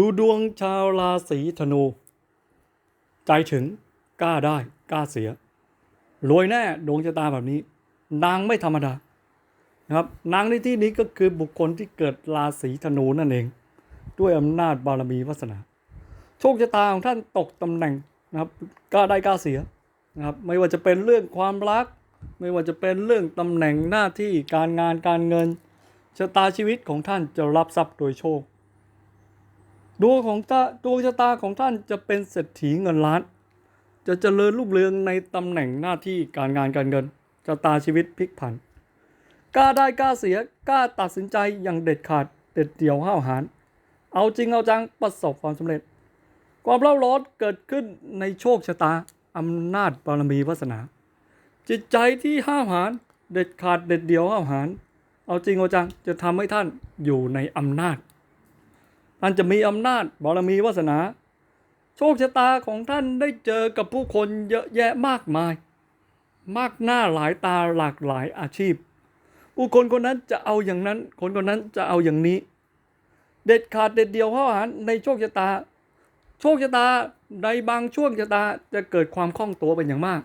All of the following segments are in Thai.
ดูดวงชาวราศีธนู ใจถึงกล้าได้กล้าเสีย รวยแน่ดวงชะตาแบบนี้ นางไม่ธรรมดานะครับนางในที่นี้ก็คือบุคคลที่เกิดราศีธนูนั่นเอง ด้วยอำนาจบารมีวาสนา โชคชะตาของท่านตกตำแหน่งนะครับกล้าได้กล้าเสียนะครับไม่ว่าจะเป็นเรื่องความรัก ไม่ว่าจะเป็นเรื่องตำแหน่งหน้าที่การงานการเงินชะตาชีวิตของท่านจะรับทรัพย์โดยโชค ดวงของตาดวงชะตาของท่านจะเป็นเศรษฐีเงินล้าน จะเจริญรุ่งเรืองในตำแหน่งหน้าที่การงานการเงินชะตาชีวิตพลิกผันกล้าได้กล้าเสียกล้าตัดสินใจอย่างเด็ดขาดเด็ดเดี่ยวห้าวหาญเอาจริงเอาจังประสบความสำเร็จ ความเล่าร้อนเกิดขึ้นในโชคชะตาอำนาจบารมีวาสนา จิตใจที่ห้าวหาญเด็ดขาดเด็ดเดี่ยวห้าวหาญเอาจริงเอาจังจะทำให้ท่านอยู่ในอำนาจ ท่านจะมีอำนาจบารมีวาสนา โชคชะตาของท่านได้เจอกับผู้คนเยอะแยะมากมาย มากหน้าหลายตาหลากหลายอาชีพ ผู้คนคนนั้นจะเอาอย่างนั้น คนคนนั้นจะเอาอย่างนี้ เด็ดขาดเด็ดเดียวห้าวหาญในโชคชะตา โชคชะตาในบางช่วงชะตาจะเกิดความคล่องตัวเป็นอย่างมาก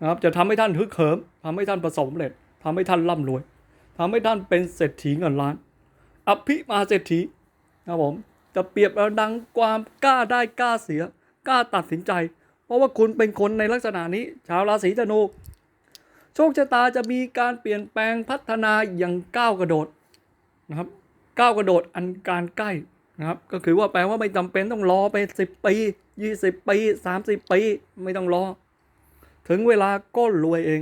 นะครับจะทำให้ท่านฮึกเหิมทำให้ท่านประสบสำเร็จทำให้ท่านร่ำรวยทำให้ท่านเป็นเศรษฐีเงินล้าน อภิมาเศรษฐี นะครับผมจะเปรียบเอาดังความกล้าได้กล้าเสียกล้าตัดสินใจ เพราะว่าคุณเป็นคนในลักษณะนี้ ชาวราศีธนู โชคชะตาจะมีการเปลี่ยนแปลงพัฒนาอย่างก้าวกระโดดนะครับก้าวกระโดดอันการใกล้นะครับ ก็คือว่าแปลว่าไม่จำเป็นต้องรอไปสิปียี่สิบปีสามสิบปี ไม่ต้องรอ ถึงเวลาก็รวยเอง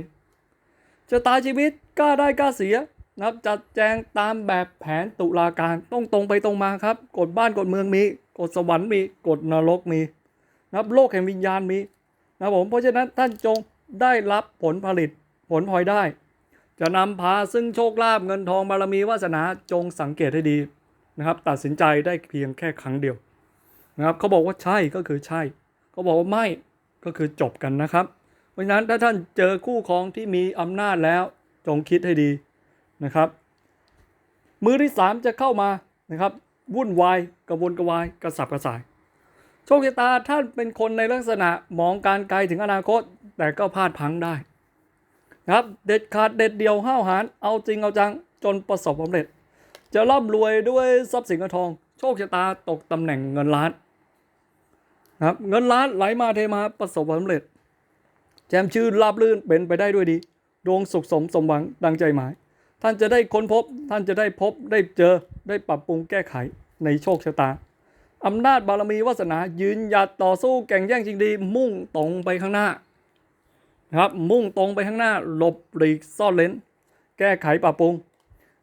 ชะตาชีวิตกล้าได้กล้าเสีย นะครับจัดแจงตามแบบแผนตุลาการต้องตรงไปตรงมาครับ กฎบ้านกฎเมืองมีกฎสวรรค์มีกฎนรกมีนะครับโลกแห่งวิญญาณมีนะผมเพราะฉะนั้นท่านจงได้รับผลผลิตผลพลอยได้ จะนำพาซึ่งโชคลาภเงินทองบารมีวาสนาจงสังเกตให้ดีนะครับ ตัดสินใจได้เพียงแค่ครั้งเดียวนะครับเขาบอกว่าใช่ก็คือใช่ เขาบอกว่าไม่ก็คือจบกันนะครับ เพราะฉะนั้นถ้าท่านเจอคู่ครองที่มีอำนาจแล้วจงคิดให้ดี นะครับ มือที่สามจะเข้ามานะครับวุ่นวายกระวนกระวายกระสับกระส่ายโชคชะตาท่านเป็นคนในลักษณะมองการไกลถึงอนาคต แต่ก็พลาดพังได้นะครับเด็ดขาดเด็ดเดียวห้าวหาญเอาจริงเอาจังจนประสบความสำเร็จ จะร่ำรวยด้วยทรัพย์สินเงินทอง โชคชะตาตกตำแหน่งเงินล้านนะครับเงินล้านไหลมาเทมาประสบความสำเร็จ แจมชื่นราบลื่นเป็นไปได้ด้วยดี ดวงสุขสมสมหวังดังใจหมาย ท่านจะได้ค้นพบ ท่านจะได้พบได้เจอได้ปรับปรุงแก้ไขในโชคชะตาอำนาจบารมีวาสนายืนหยัดต่อสู้แก่งแย่งจริงดี มุ่งตรงไปข้างหน้านะครับมุ่งตรงไปข้างหน้าหลบหลีกซ่อนเลนแก้ไขปรับปรุง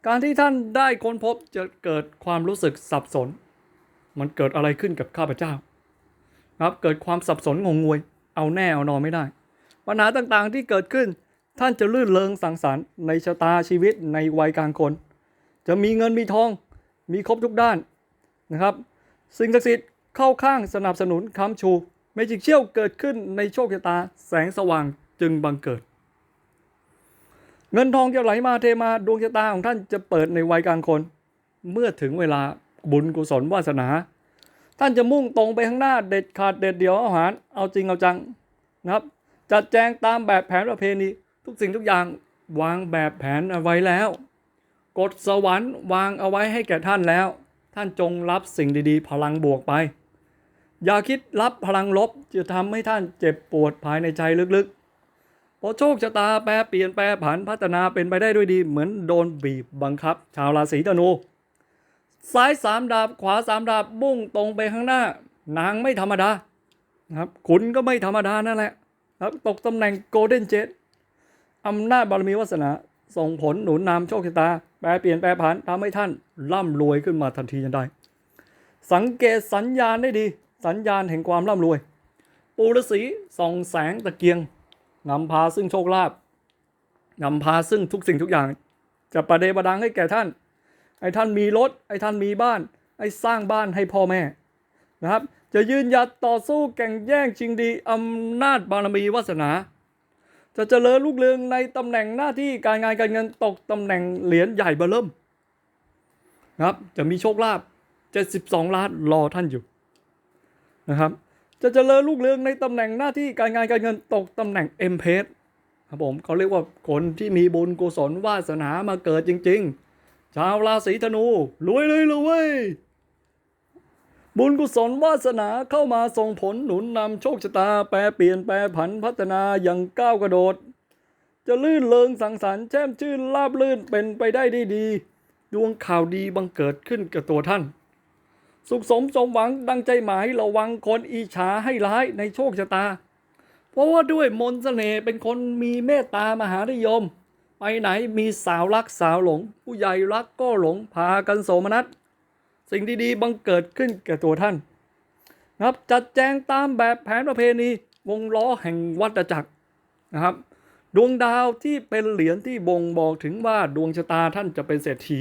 การที่ท่านได้ค้นพบจะเกิดความรู้สึกสับสน มันเกิดอะไรขึ้นกับข้าพเจ้าครับเกิดความสับสนงงงวย เอาแน่เอานอนไม่ได้ ปัญหาต่างๆที่เกิดขึ้น ท่านจะลื่นเลงสังสรรค์ในชะตาชีวิตในวัยกลางคน จะมีเงินมีทอง มีครบทุกด้านนะครับ สิ่งศักดิ์สิทธิ์เข้าข้างสนับสนุนค้ำชูเมจิกเชี่ยวเกิดขึ้นในโชคชะตาแสงสว่างจึงบังเกิด เงินทองจะไหลมาเทมาดวงชะตาของท่านจะเปิดในวัยกลางคน เมื่อถึงเวลาบุญกุศลวาสนา ท่านจะมุ่งตรงไปข้างหน้าเด็ดขาดเด็ดเดี่ยวอาหาร เอาจริงเอาจังนะครับ จัดแจงตามแบบแผนประเพณี ทุกสิ่งทุกอย่างวางแบบแผนเอาไว้แล้ว กฎสวรรค์วางเอาไว้ให้แก่ท่านแล้ว ท่านจงรับสิ่งดีๆ พลังบวกไป อย่าคิดรับพลังลบจะทำให้ท่านเจ็บปวดภายในใจลึกๆ เพราะโชคชะตาแปรเปลี่ยนแปรผันพัฒนาเป็นไปได้ด้วยดีเหมือนโดนบีบบังคับ ชาวราศีธนูซ้ายสามดาบขวาสามดาบมุ่งตรงไปข้างหน้า นางไม่ธรรมดานะครับคุณก็ไม่ธรรมดานั่นแหละครับตกตำแหน่งโกลเด้นเจ็ต อำนาจบารมีวาสนา ส่งผลหนุนนำโชคชะตา แปรเปลี่ยนแปรผันทำให้ท่านร่ำรวยขึ้นมาทันทีทันใด สังเกตสัญญาณได้ดี สัญญาณแห่งความร่ำรวย ปูฤาษีส่องแสงตะเกียงนำพาซึ่งโชคลาภนำพาซึ่งทุกสิ่งทุกอย่าง จะประเดประดังให้แก่ท่านให้ท่านมีรถให้ท่านมีบ้านให้สร้างบ้านให้พ่อแม่นะครับ จะยืนหยัดต่อสู้แข่งแย่งชิงดีอำนาจบารมีวาสนา จะเจริญลูกเรืองในตำแหน่งหน้าที่การงานการเงินตกตำแหน่งเหรียญใหญ่เบอร์เริ่มนะครับ จะมีโชคลาภ72 ล้านรอท่านอยู่นะครับ จะเจริญลูกเรืองในตำแหน่งหน้าที่การงานการเงินตกตำแหน่งเอ็มเพสครับผมเขาเรียกว่าคนที่มีบุญกุศลวาสนามาเกิดจริง ๆ ชาวราศีธนูรวยเลยเลยเว้ย บุญกุศลวาสนาเข้ามาส่งผลหนุนนำโชคชะตาแปรเปลี่ยนแปรผันพัฒนาอย่างก้าวกระโดด จะลื่นเลิงสังสรรค์แช่มชื่นราบลื่นเป็นไปได้ดีดีดวงข่าวดีบังเกิดขึ้นกับตัวท่าน สุขสมสมหวังดังใจหมายระวังคนอีฉาให้ร้ายในโชคชะตา เพราะว่าด้วยมนต์เสน่ห์เป็นคนมีเมตตามหานิยม ไปไหนมีสาวรักสาวหลง ผู้ใหญ่รักก็หลงพากันโสมนัส สิ่งดีๆบังเกิดขึ้นแก่ตัวท่านนะครับจัดแจงตามแบบแผนประเพณีวงล้อแห่งวัฏจักรนะครับ ดวงดาวที่เป็นเหรียญที่บ่งบอกถึงว่าดวงชะตาท่านจะเป็นเศรษฐี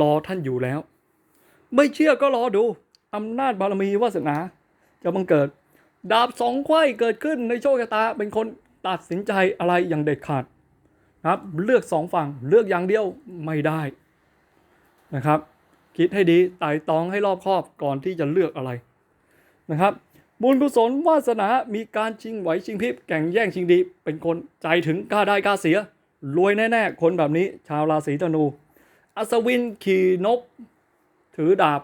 รอท่านอยู่แล้ว ไม่เชื่อก็รอดูอำนาจบารมีวาสนา จะบังเกิด ดาบสองไขว้เกิดขึ้นในโชคชะตาเป็นคนตัดสินใจอะไรอย่างเด็ดขาดนะครับ เลือกสองฝั่งเลือกอย่างเดียวไม่ได้นะครับ คิดให้ดีไต่ตองให้รอบคอบก่อนที่จะเลือกอะไรนะครับ บุญกุศลวาสนา มีการชิงไหวชิงพริบแข่งแย่งชิงดี เป็นคนใจถึงกล้าได้กล้าเสีย รวยแน่ๆ คนแบบนี้ ชาวราศีธนู อัศวินขี่นก ถือดาบ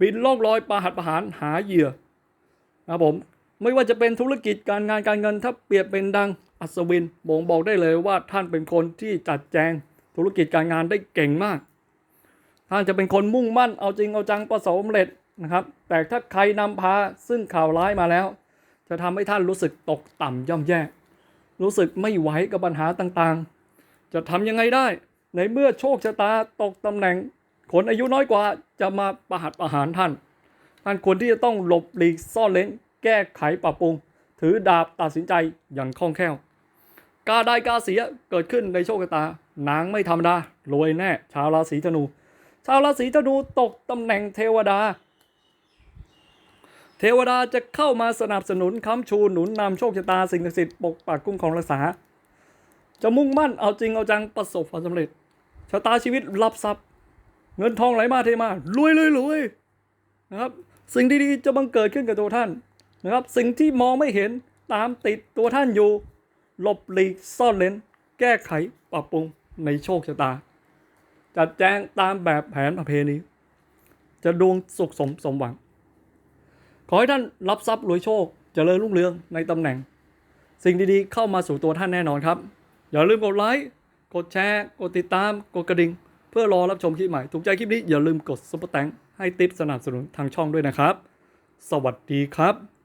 บินล่องลอยปาหัดประหารหาเหยื่อนะครับผมไม่ว่าจะเป็นธุรกิจการงานการเงินถ้าเปรียบเป็นดังอัศวินบ่งบอกได้เลยว่าท่านเป็นคนที่จัดแจงธุรกิจการงานได้เก่งมาก ท่านจะเป็นคนมุ่งมั่นเอาจริงเอาจังประสบความสำเร็จนะครับ แต่ถ้าใครนำพาซึ่งข่าวร้ายมาแล้ว จะทำให้ท่านรู้สึกตกต่ำย่ำแย่ รู้สึกไม่ไหวกับปัญหาต่างๆ จะทำยังไงได้ ในเมื่อโชคชะตาตกตำแหน่ง คนอายุน้อยกว่าจะมาประหัตประหารท่าน ท่านควรที่จะต้องหลบหลีกซ่อนเลนแก้ไขปรับปรุง ถือดาบตัดสินใจอย่างคล่องแคล่วกาได้กาเสียเกิดขึ้นในโชคชะตานางไม่ธรรมดารวยแน่ ชาวราศีธนู ชาวราศีธนูตกตำแหน่งเทวดา เทวดาจะเข้ามาสนับสนุนค้ำชูหนุนนำโชคชะตาสิ่งศักดิ์สิทธิ์ปกปักคุ้มครองรักษา จะมุ่งมั่นเอาจริงเอาจังประสบความสำเร็จชะตาชีวิตรับทรัพย์ เงินทองไหลมาเทมารวยเลยรวยนะครับ สิ่งดีๆจะบังเกิดขึ้นกับตัวท่านนะครับ สิ่งที่มองไม่เห็นตามติดตัวท่านอยู่ หลบหลีกซ่อนเลนแก้ไขปรับปรุงในโชคชะตา จัดแจงตามแบบแผนประเพณีจะดวงสุขสมสมหวัง ขอให้ท่านรับทรัพย์รวยโชคเจริญรุ่งเรืองในตำแหน่ง สิ่งดีๆ เข้ามาสู่ตัวท่านแน่นอนครับ อย่าลืมกดไลค์กดแชร์ กดติดตาม กดกระดิ่ง เพื่อรอรับชมคลิปใหม่ ถูกใจคลิปนี้อย่าลืมกดซุปเปอร์แตงให้ติปสนับสนุนทางช่องด้วยนะครับ สวัสดีครับ